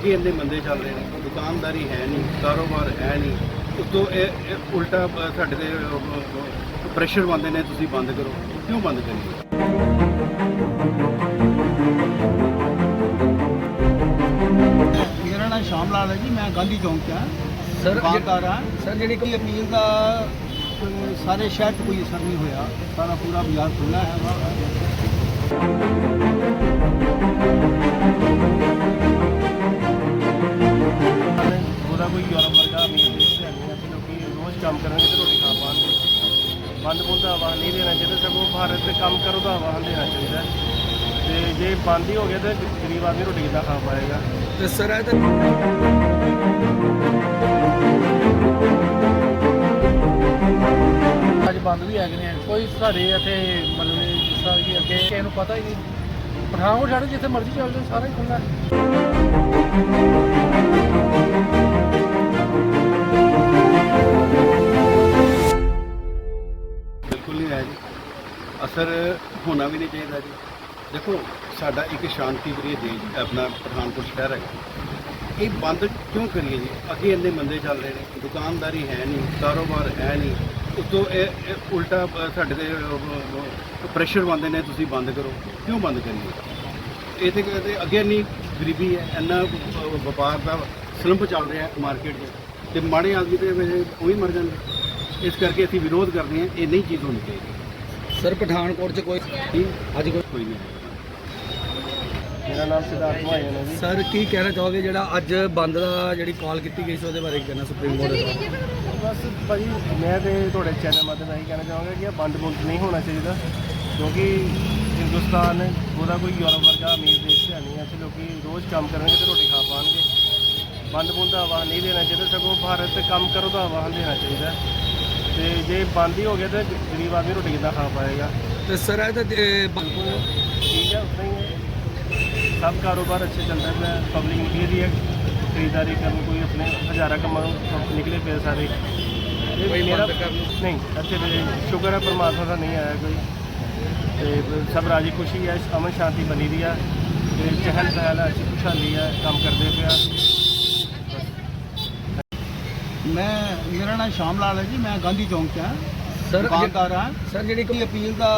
ਅੱਗੇ ਇੰਨੇ ਮੰਦੇ ਚੱਲ ਰਹੇ ਨੇ ਦੁਕਾਨਦਾਰੀ ਹੈ ਨਹੀਂ ਕਾਰੋਬਾਰ ਹੈ ਨਹੀਂ। ਉਤੋਂ ਇਹ ਇਹ ਉਲਟਾ ਅ, ਸਾਡੇ ਤੇ ਪ੍ਰੈਸ਼ਰ ਪਾਉਂਦੇ ਨੇ ਤੁਸੀਂ ਬੰਦ ਕਰੋ। ਕਿਉਂ ਬੰਦ ਕਰੀਏ? ਮੇਰਾ ਨਾਮ ਸ਼ਾਮ ਲਾਲ ਹੈ ਜੀ ਮੈਂ ਗਾਂਧੀ ਚੌਂਕ 'ਚ ਹਾਂ। ਸਰ ਦੁਕਾਨਦਾਰ ਹਾਂ। ਸਰ ਜਿਹੜੀ ਕੋਈ ਅਪੀਲ ਦਾ ਅਹ, ਸਾਰੇ ਸ਼ਹਿਰ 'ਚ ਕੋਈ ਅਸਰ ਨਹੀਂ ਹੋਇਆ। ਸਾਰਾ ਪੂਰਾ ਬਾਜ਼ਾਰ ਖੁੱਲ੍ਹਾ ਹੈ। ਨਹੀਂ ਦੇਣਾ ਚਾਹੀਦਾ ਸਗੋਂ ਭਾਰਤ ਦੇ ਕੰਮ ਕਰੋ ਦਾ ਆਵਾਜ਼ ਦੇਣਾ ਚਾਹੀਦਾ ਤੇ ਜੇ ਬੰਦ ਹੀ ਹੋ ਗਿਆ ਤੇ ਗਰੀਬ ਆਦਮੀ ਰੋਟੀ ਕਿੱਦਾਂ ਖਾ ਪਾਏਗਾ? ਤੇ ਸਰ ਇਹ ਤਾਂ ਅੱਜ ਬੰਦ ਵੀ ਹੈਗੇ ਨੇ। ਕੋਈ ਸਾਡੇ ਇੱਥੇ ਮਤਲਬ ਜਿਸ ਤਰ੍ਹਾਂ ਕਿ ਅੱਗੇ ਕਿਸੇ ਨੂੰ ਪਤਾ ਹੀ ਨਹੀਂ। ਪਠਾਨਕੋਟ ਛੱਡ ਜਿੱਥੇ ਮਰਜ਼ੀ ਚੱਲ ਜਾਓ ਸਾਰਾ ਹੀ ਖੁੱਲ੍ਹਾ ਅਸਰ ਹੋਣਾ ਵੀ ਨਹੀਂ ਚਾਹੀਦਾ ਜੀ। ਦੇਖੋ, ਸਾਡਾ ਇੱਕ ਸ਼ਾਂਤੀ ਪ੍ਰਿय ਦੇਸ਼, ਆਪਣਾ ਪਠਾਨਕੋਟ ਸ਼ਹਿਰ ਹੈ ਇਹ ਬੰਦ ਕਿਉਂ ਕਰੀਏ ਜੀ? ਅੱਗੇ ਇੰਨੇ ਮੰਦੇ ਚੱਲ ਰਹੇ ਨੇ। ਦੁਕਾਨਦਾਰੀ ਹੈ ਨਹੀਂ, ਕਾਰੋਬਾਰ ਹੈ ਨਹੀਂ। ਉਤੋਂ ਇਹ ਉਲਟਾ ਸਾਡੇ ਤੇ ਪ੍ਰੈਸ਼ਰ ਪਾਉਂਦੇ ਨੇ, ਤੁਸੀਂ ਬੰਦ ਕਰੋ। ਕਿਉਂ ਬੰਦ ਕਰੀਏ? ਇਹ ਤੇ ਕਹਿੰਦੇ, ਅੱਗੇ ਨਹੀਂ ਗਰੀਬੀ ਹੈ, ਇੰਨਾ ਵਪਾਰ ਦਾ ਸਲੰਪ ਚੱਲ ਰਿਹਾ ਮਾਰਕੀਟ 'ਚ ਤੇ। ਮਾੜੇ ਆਦਮੀ ਤੇ ਉਹੀ ਮਰ ਜਾਂਦੇ। ਇਸ ਕਰਕੇ ਅਸੀਂ ਵਿਰੋਧ ਕਰਦੇ ਹਾਂ, ਇਹ ਨਹੀਂ ਚੀਜ਼ ਹੋਣੀ ਚਾਹੀਦੀ। ਸਰ ਪਠਾਨਕੋਟ 'ਚ ਕੋਈ ਅੱਜ ਕੋਈ ਕੋਈ ਨਹੀਂ। ਮੇਰਾ ਨਾਮ ਸਿਧਾਰਥ ਮਾਇਨ ਹੈ ਜੀ। ਸਰ ਕੀ ਕਹਿਣਾ ਚਾਹੋਗੇ ਜਿਹੜਾ ਅੱਜ ਬੰਦ ਦਾ ਜਿਹੜੀ ਕਾਲ ਕੀਤੀ ਗਈ ਸੀ ਉਹਦੇ ਬਾਰੇ ਕਹਿਣਾ ਸੁਪਰੀਮ ਕੋਰਟ ਦਾ ਬਸ ਭਾਜੀ ਮੈਂ ਤੇ ਤੁਹਾਡੇ ਚੈਨਲ ਮਾਧਿਅਮ ਰਾਹੀਂ ਕਹਿਣਾ ਚਾਹਾਂਗਾ ਕਿ ਇਹ ਬੰਦ ਬੁੰਦ ਨਹੀਂ ਹੋਣਾ ਚਾਹੀਦਾ ਕਿਉਂਕਿ ਹਿੰਦੁਸਤਾਨ ਉਹਦਾ ਕੋਈ ਯੂਰਪ ਵਰਗਾ ਅਮੀਰ ਦੇਸ਼ ਹੈ ਨਹੀਂ ਕਿ ਲੋਕੀ ਰੋਜ਼ ਕੰਮ ਕਰਨਗੇ ਤੇ ਰੋਟੀ ਖਾ ਪਾਣਗੇ। ਬੰਦ ਬੁੰਦ ਦਾ ਆਵਾਜ਼ ਨਹੀਂ ਦੇਣਾ ਚਾਹੀਦਾ ਸਗੋਂ ਭਾਰਤ ਤੇ ਕੰਮ ਕਰੋ ਦਾ ਆਵਾਜ਼ ਦੇਣਾ ਚਾਹੀਦਾ। ਤੇ ਜੇ ਬੰਦ ਹੀ ਹੋ ਗਿਆ ਤੇ ਗਰੀਬ ਆਦਮੀ ਰੋਟੀ ਕਿੱਦਾਂ ਖਾ ਪਾਏਗਾ? ਤੇ ਸਰ ਇਹ ਤਾਂ ਬੰਦ ਠੀਕ ਹੈ ਉਦਾਂ ਹੀ ਹੈ। ਸਭ ਕਾਰੋਬਾਰ ਅੱਛੇ ਚੱਲ ਰਹੇ ਹੈ ਪਬਲਿਕ ਨਿਕਲੀ ਦੀ ਹੈ। ਖਰੀਦਦਾਰੀ ਕਰਨ ਕੋਈ ਆਪਣੇ ਹਜ਼ਾਰਾਂ ਕੰਮਾਂ ਨੂੰ ਨਿਕਲੇ ਪਏ ਸਾਰੇ। ਇਹ ਕੋਈ ਮੇਰਾ ਬੰਦ ਕਰਨ ਨੂੰ? ਨਹੀਂ ਇੱਥੇ ਤੇ ਸ਼ੁਕਰ ਹੈ ਪਰਮਾਤਮਾ ਦਾ ਨਹੀਂ ਆਇਆ ਕੋਈ। ਤੇ ਸਭ ਰਾਜੀ ਖੁਸ਼ੀ ਹੈ ਅਮਨ ਸ਼ਾਂਤੀ ਬਣੀ ਦੀ ਆ। ਤੇ ਚਹਿਲ ਪਹਿਲ ਹੈ ਅੱਛੀ ਖੁਸ਼ਹਾਲੀ ਹੈ ਕੰਮ ਕਰਦੇ ਪਿਆ ਮੈਂ ਮੇਰਾ ਨਾਮ ਸ਼ਾਮ ਲਾਲ ਹੈ ਜੀ ਮੈਂ ਗਾਂਧੀ ਚੌਂਕ 'ਚ ਹਾਂ। ਸਰ ਦੁਕਾਨਦਾਰ ਹਾਂ। ਸਰ ਜਿਹੜੀ ਕੋਈ ਅਪੀਲ ਦਾ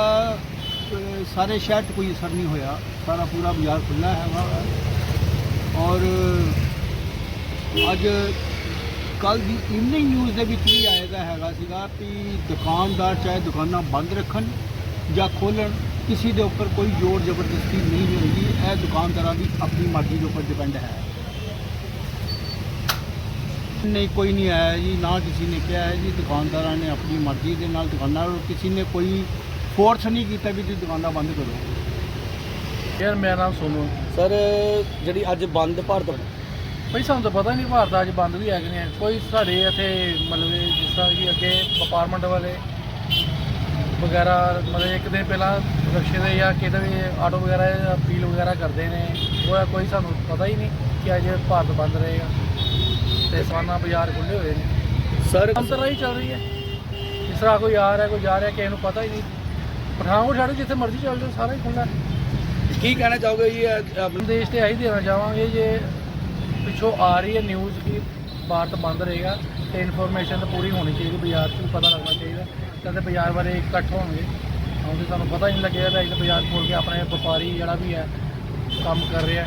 ਅਹ, ਸਾਰੇ ਸ਼ਹਿਰ 'ਚ ਕੋਈ ਅਸਰ ਨਹੀਂ ਹੋਇਆ। ਸਾਰਾ ਪੂਰਾ ਬਾਜ਼ਾਰ ਖੁੱਲ੍ਹਾ ਹੈ ਔਰ ਅੱਜ ਕੱਲ ਦੀ ਇਵਨਿੰਗ ਨਿਊਜ਼ ਦੇ ਵਿੱਚ ਵੀ ਆਏਗਾ ਹੈਗਾ ਸੀਗਾ ਕਿ ਦੁਕਾਨਦਾਰ ਚਾਹੇ ਦੁਕਾਨਾਂ ਬੰਦ ਰੱਖਣ ਜਾਂ ਖੋਲਣ ਕਿਸੇ ਦੇ ਉੱਪਰ ਕੋਈ ਜ਼ੋਰ ਜ਼ਬਰਦਸਤੀ ਨਹੀਂ ਹੋਏਗੀ। ਇਹ ਦੁਕਾਨਦਾਰਾਂ ਦੀ ਆਪਣੀ ਮਰਜ਼ੀ ਦੇ ਉੱਪਰ ਡਿਪੈਂਡ ਹੈ। ਨਹੀਂ ਕੋਈ ਨਹੀਂ ਆਇਆ ਜੀ ਨਾ ਕਿਸੇ ਨੇ ਕਿਹਾ ਹੈ ਜੀ ਦੁਕਾਨਦਾਰਾਂ ਨੇ ਆਪਣੀ ਮਰਜ਼ੀ ਦੇ ਨਾਲ ਦੁਕਾਨਾਂ ਕਿਸੇ ਨੇ ਕੋਈ ਫੋਰਸ ਨਹੀਂ ਕੀਤਾ ਵੀ ਤੁਸੀਂ ਦੁਕਾਨਾਂ ਬੰਦ ਕਰੋ। ਯਾਰ ਮੇਰਾ ਨਾਮ ਸੋਨੂ ਸਰ ਜਿਹੜੀ ਅੱਜ ਬੰਦ ਭਾਰਤ ਭਾਈ ਸਾਨੂੰ ਤਾਂ ਪਤਾ ਹੀ ਨਹੀਂ ਭਾਰਤ ਅੱਜ ਬੰਦ ਵੀ ਹੈਗੇ ਨੇ। ਕੋਈ ਸਾਡੇ ਇੱਥੇ ਮਤਲਬ ਕਿ ਜਿਸ ਤਰ੍ਹਾਂ ਕਿ ਅੱਗੇ ਵਪਾਰਮੈਂਟ ਵਾਲੇ ਵਗੈਰਾ ਮਤਲਬ ਇੱਕ ਦਿਨ ਪਹਿਲਾਂ ਰਕਸ਼ੇ ਦੇ ਜਾਂ ਕਿਤੇ ਵੀ ਆਟੋ ਵਗੈਰਾ ਜਾਂ ਅਪੀਲ ਵਗੈਰਾ ਕਰਦੇ ਨੇ ਉਹ ਕੋਈ ਸਾਨੂੰ ਪਤਾ ਹੀ ਨਹੀਂ ਕਿ ਅੱਜ ਭਾਰਤ ਬੰਦ ਰਹੇਗਾ। ਤੇ ਸਾਨਾ ਬਾਜ਼ਾਰ ਖੁੱਲੇ ਹੋਏ ਨੇ। ਸਰ ਅੰਤਰਾਈ ਚੱਲ ਰਹੀ ਹੈ। ਜਿਸ ਤਰ੍ਹਾਂ ਕੋਈ ਆ ਰਿਹਾ ਕੋਈ ਜਾ ਰਿਹਾ ਕਿਸੇ ਨੂੰ ਪਤਾ ਹੀ ਨਹੀਂ। ਪਠਾਨਕੋਟ ਛੱਡ ਜਿੱਥੇ ਮਰਜ਼ੀ ਚੱਲ ਜਾਓ ਸਾਰਾ ਹੀ ਖੁੱਲ੍ਹਾ। ਹੈ ਕੀ ਕਹਿਣਾ ਚਾਹੋਗੇ ਜੀ ਇਹ ਆਪਣੇ ਦੇਸ਼ ਤੇ ਆਹੀ ਦੇਣਾ ਚਾਹਾਂਗੇ ਜੇ ਪਿੱਛੋਂ ਆ ਰਹੀ ਹੈ ਨਿਊਜ਼ ਕਿ ਭਾਰਤ ਬੰਦ ਰਹੇਗਾ ਤੇ ਇਨਫੋਰਮੇਸ਼ਨ ਤਾਂ ਪੂਰੀ ਹੋਣੀ ਚਾਹੀਦੀ ਬਾਜ਼ਾਰ 'ਚ ਵੀ ਪਤਾ ਲੱਗਣਾ ਚਾਹੀਦਾ। ਕਹਿੰਦੇ ਬਾਜ਼ਾਰ ਬਾਰੇ ਇਕੱਠ ਹੋਣਗੇ। ਆਉਂਦੇ ਸਾਨੂੰ ਪਤਾ ਹੀ ਨਹੀਂ ਲੱਗੇਗਾ ਤਾਂ ਅਸੀਂ ਤਾਂ ਬਾਜ਼ਾਰ ਖੋਲ ਕੇ ਆਪਣੇ ਵਪਾਰੀ ਜਿਹੜਾ ਵੀ ਹੈ ਕੰਮ ਕਰ ਰਿਹਾ।